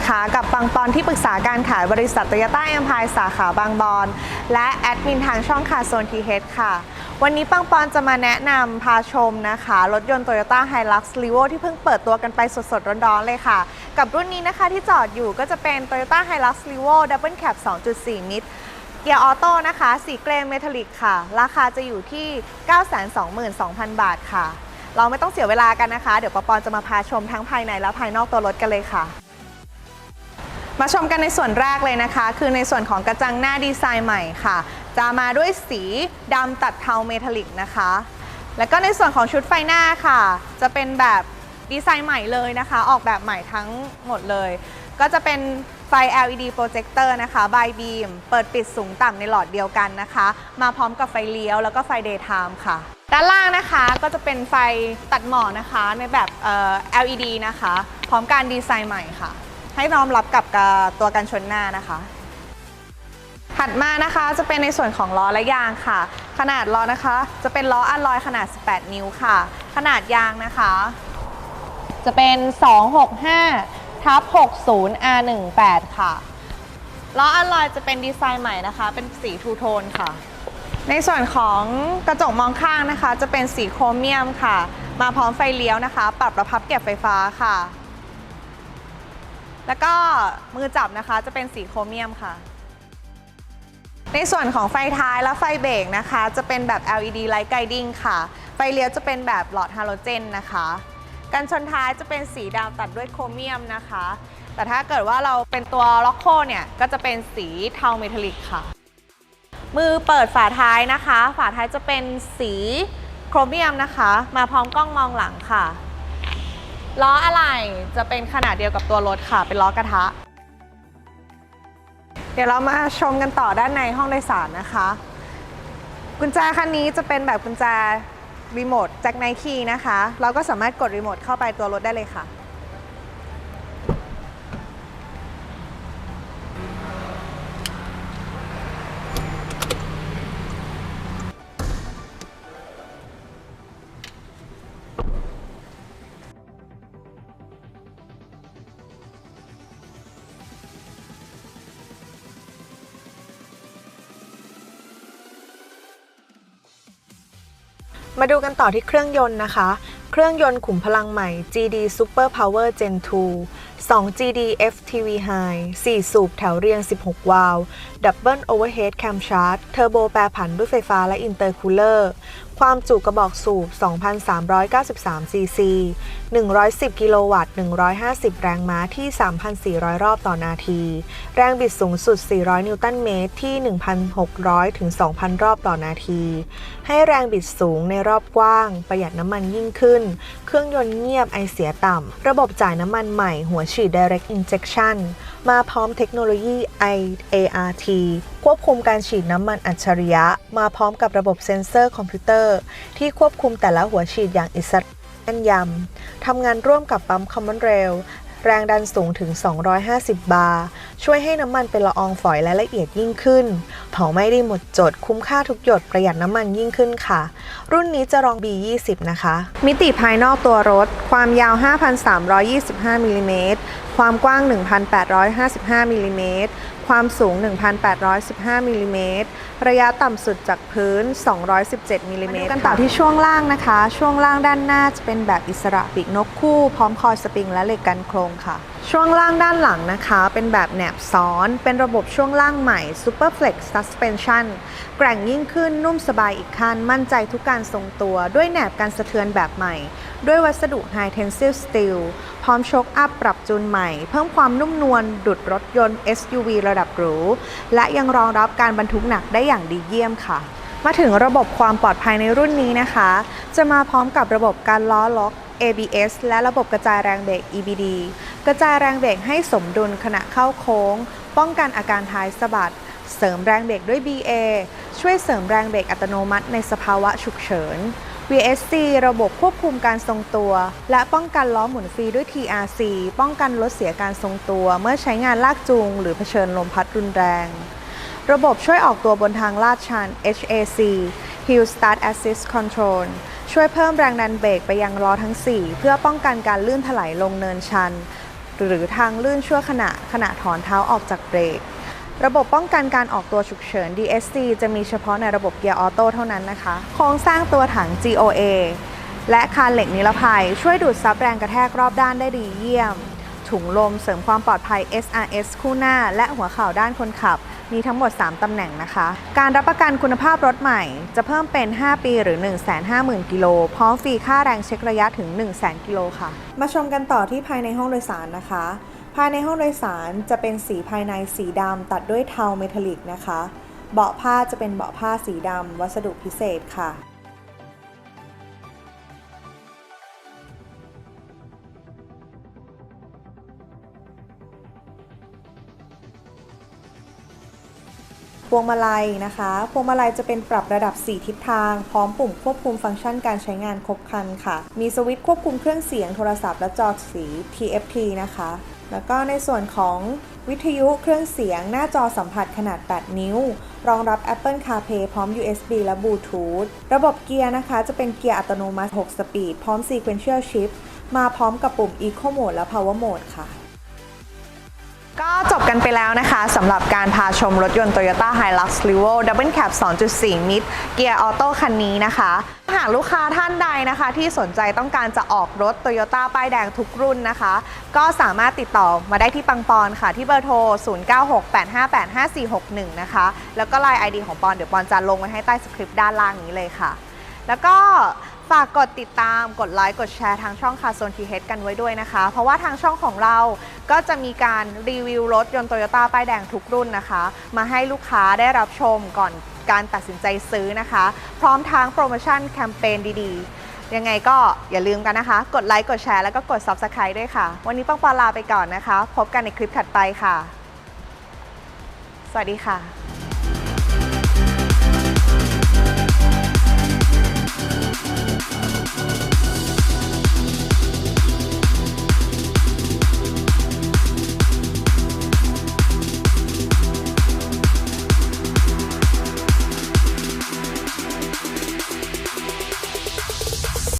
นะคะ กับปังปอนที่ปรึกษาการขายบริษัทโตโยต้าแอมพายสาขาบางบอน และแอดมินทางช่องคาโซนทีเฮดค่ะ วันนี้ปังปอนจะมาแนะนำพาชมนะคะ รถยนต์ Toyota Hilux r e v o ที่เพิ่งเปิดตัวกันไปสดๆ ร้อนๆ เลยค่ะ กับรุ่นนี้นะคะที่จอดอยู่ก็จะเป็น Toyota Hilux r e v o Double Cab 2.4มิตรเกียร์ออโต้นะคะ สีเกรย์เมทัลลิกค่ะ ราคาจะอยู่ที่ 922,200 บาทค่ะ เราไม่ต้องเสียเวลากันนะคะ เดี๋ยวปอปอนจะมาพาชมทั้งภายในและภายนอกตัวรถกันเลยค่ะ มาชมกันในส่วนแรกเลยนะคะ คือในส่วนของกระจังหน้าดีไซน์ใหม่ค่ะ จะมาด้วยสีดำตัดเทาเมทัลลิกนะคะ แล้วก็ในส่วนของชุดไฟหน้าค่ะ จะเป็นแบบดีไซน์ใหม่เลยนะคะ ออกแบบใหม่ทั้งหมดเลย ก็จะเป็นไฟ LED โปรเจคเตอร์นะคะบายบีมเปิดปิดสูงต่ำในหลอดเดียวกันนะคะ มาพร้อมกับไฟเลี้ยวแล้วก็ไฟ daytime ค่ะ ด้านล่างนะคะก็จะเป็นไฟตัดหมอกนะคะในแบบ LED นะคะ พร้อมการดีไซน์ใหม่ค่ะ ให้น้อมรับกับตัวกันชนหน้านะคะ ถัดมานะคะจะเป็นในส่วนของล้อและยางค่ะ ขนาดล้อนะคะ จะเป็นล้ออัลลอยขนาด 18 นิ้วค่ะ ขนาดยางนะคะ จะเป็น 265ทับ60 R18 ค่ะล้ออัลลอยจะเป็นดีไซน์ใหม่นะคะ เป็นสีทูโทนค่ะ ในส่วนของกระจกมองข้างนะคะ จะเป็นสีโครเมียมค่ะ มาพร้อมไฟเลี้ยวนะคะ ปรับระพับเก็บไฟฟ้าค่ะ แล้วก็มือจับนะคะจะเป็นสีโครเมียมค่ะ ในส่วนของไฟท้ายและไฟเบรกนะคะ จะเป็นแบบ LED Light Guiding ค่ะ ไฟเลี้ยวจะเป็นแบบหลอดฮาโลเจนนะคะกันชนท้ายจะเป็นสีดำตัดด้วยโครเมียมนะคะ แต่ถ้าเกิดว่าเราเป็นตัวล็อกโคเนี่ยก็จะเป็นสีเทาเมทัลลิกค่ะ มือเปิดฝาท้ายนะคะ ฝาท้ายจะเป็นสีโครเมียมนะคะ มาพร้อมกล้องมองหลังค่ะ ล้ออะไรจะเป็นขนาดเดียวกับตัวรถค่ะ เป็นล้อกระทะ เดี๋ยวเรามาชมกันต่อด้านในห้องโดยสารนะคะ กุญแจคันนี้จะเป็นแบบกุญแจรีโมทจากไนคีนะคะ เราก็สามารถกดรีโมทเข้าไปตัวรถได้เลยค่ะ มาดูกันต่อที่เครื่องยนต์นะคะ เครื่องยนต์ขุมพลังใหม่ GD Super Power Gen 2 2 GD FTV High 4 สูบแถวเรียง 16 วาล์ว Double Overhead Camshaft เทอร์โบแปรผันด้วยไฟฟ้าและอินเตอร์คูลเลอร์ ความจุกระบอกสูบ 2,393 ซีซี 110 กิโลวัตต์ 150 แรงม้าที่ 3,400 รอบต่อนาที แรงบิดสูงสุด 400 นิวตันเมตรที่ 1,600 ถึง 2,000 รอบต่อนาที ให้แรงบิดสูงในรอบกว้าง ประหยัดน้ำมันยิ่งขึ้น เครื่องยนต์เงียบไอเสียต่ำ ระบบจ่ายน้ำมันใหม่หัวฉีด Direct Injection มาพร้อมเทคโนโลยี IART ควบคุมการฉีดน้ำมันอัจฉริยะ มาพร้อมกับระบบเซ็นเซอร์คอมพิวเตอร์ ที่ควบคุมแต่ละหัวฉีดอย่างอิสระแน่นยำทำงานร่วมกับปั๊มคอมมอนเรล แรงดันสูงถึง 250 บาร์ ช่วยให้น้ำมันเป็นละอองฝอยและละเอียดยิ่งขึ้น เผาไม่ได้หมดจด คุ้มค่าทุกหยดประหยัดน้ำมันยิ่งขึ้นค่ะ รุ่นนี้จะรอง B20 นะคะ มิติภายนอกตัวรถ ความยาว 5,325มิลลิเมตรความกว้าง 1,855มิลลิเมตร ความสูง 1,815มิลลิเมตรระยะต่ำสุดจากพื้น 217มิลลิเมตรกันต่อที่ช่วงล่างนะคะ ช่วงล่างด้านหน้าจะเป็นแบบอิสระปีกนกคู่ พร้อมคอยสปริงและเหล็กกันโครงค่ะช่วงล่างด้านหลังนะคะ เป็นแบบแหนบซ้อน เป็นระบบช่วงล่างใหม่ Super Flex Suspension แกร่งยิ่งขึ้นนุ่มสบายอีกขั้น มั่นใจทุกการทรงตัว ด้วยแหนบการสะเทือนแบบใหม่ ด้วยวัสดุ High Tensile Steel พร้อมโชคอัพปรับจูนใหม่ เพิ่มความนุ่มนวลดุดรถยนต์ SUV ระดับหรู และยังรองรับการบรรทุกหนักได้อย่างดีเยี่ยมค่ะมาถึงระบบความปลอดภัยในรุ่นนี้นะคะ จะมาพร้อมกับระบบการล้อล็อก ABS และระบบกระจายแรงเบรก EBD กระจายแรงเบรกให้สมดุลขณะเข้าโค้ง ป้องกันอาการท้ายสะบัด เสริมแรงเบรกด้วย BA ช่วยเสริมแรงเบรกอัตโนมัติในสภาวะฉุกเฉิน VSC ระบบควบคุมการทรงตัว และป้องกันล้อหมุนฟรีด้วย TRC ป้องกันลดเสียการทรงตัว เมื่อใช้งานลากจูง หรือเผชิญลมพัดรุนแรง ระบบช่วยออกตัวบนทางลาดชัน HAC Hill Start Assist Control ช่วยเพิ่มแรงดันเบรกไปยังล้อทั้ง 4 เพื่อป้องกันการลื่นถลายลงเนินชัน หรือทางลื่นชั่วขณะขณะถอนเท้าออกจากเบรก ระบบป้องกันการออกตัวฉุกเฉิน DSC จะมีเฉพาะในระบบเกียร์ออโต้เท่านั้นนะคะ โครงสร้างตัวถัง GOA และคานเหล็กนิรภัย ช่วยดูดซับแรงกระแทกรอบด้านได้ดีเยี่ยม ถุงลมเสริมความปลอดภัย SRS คู่หน้า และหัวเข่าด้านคนขับ มีทั้งหมด 3 ตำแหน่งนะคะ การรับประกันคุณภาพรถใหม่ จะเพิ่มเป็น 5 ปีหรือ 150,000 กิโล พร้อมฟรีค่าแรงเช็คระยะถึง 100,000 กิโลค่ะ มาชมกันต่อที่ภายในห้องโดยสารนะคะ ภายในห้องโดยสารจะเป็นสีภายในสีดำตัดด้วยเทาเมทัลลิกนะคะ เบาะผ้าจะเป็นเบาะผ้าสีดำวัสดุพิเศษค่ะ พวงมาลัยนะคะ พวงมาลัยจะเป็นปรับระดับ 4 ทิศทาง พร้อมปุ่มควบคุมฟังก์ชันการใช้งานครบครันค่ะ มีสวิตช์ควบคุมเครื่องเสียงโทรศัพท์และจอสี TFT นะคะ แล้วก็ในส่วนของวิทยุเครื่องเสียงหน้าจอสัมผัสขนาด 8 นิ้ว รองรับ Apple CarPlay พร้อม USB และ Bluetooth ระบบเกียร์นะคะ จะเป็นเกียร์อัตโนมัติ 6 สปีด พร้อม Sequential Shift มาพร้อมกับปุ่ม Eco Mode และ Power Mode ค่ะ ก็จบกันไปแล้วนะคะสำหรับการพาชมรถยนต์ Toyota Hilux Revo Double Cab 2.4 Mid เกียร์ออโต้คันนี้นะคะหากลูกค้าท่านใดนะคะ ที่สนใจต้องการจะออกรถ Toyota ป้ายแดงทุกรุ่นนะคะ ก็สามารถติดต่อมาได้ที่ปังปอนค่ะ ที่เบอร์โทร 0968585461 นะคะ แล้วก็ Line ID ของปอนเดี๋ยวปอนจะลงไว้ให้ใต้สคริปต์ด้านล่างนี้เลยค่ะ แล้วก็ ฝากกดติดตาม กดไลค์ กดแชร์ทางช่องคาโซนทีเฮดกันไว้ด้วยนะคะ เพราะว่าทางช่องของเราก็จะมีการรีวิวรถยนต์โตโยต้าป้ายแดงทุกรุ่นนะคะ มาให้ลูกค้าได้รับชมก่อนการตัดสินใจซื้อนะคะ พร้อมทั้งโปรโมชั่นแคมเปญดีๆ ยังไงก็อย่าลืมกันนะคะ กดไลค์ กดแชร์แล้วก็กด Subscribe ด้วยค่ะ วันนี้ปังปอลาไปก่อนนะคะ พบกันในคลิปถัดไปค่ะ สวัสดีค่ะ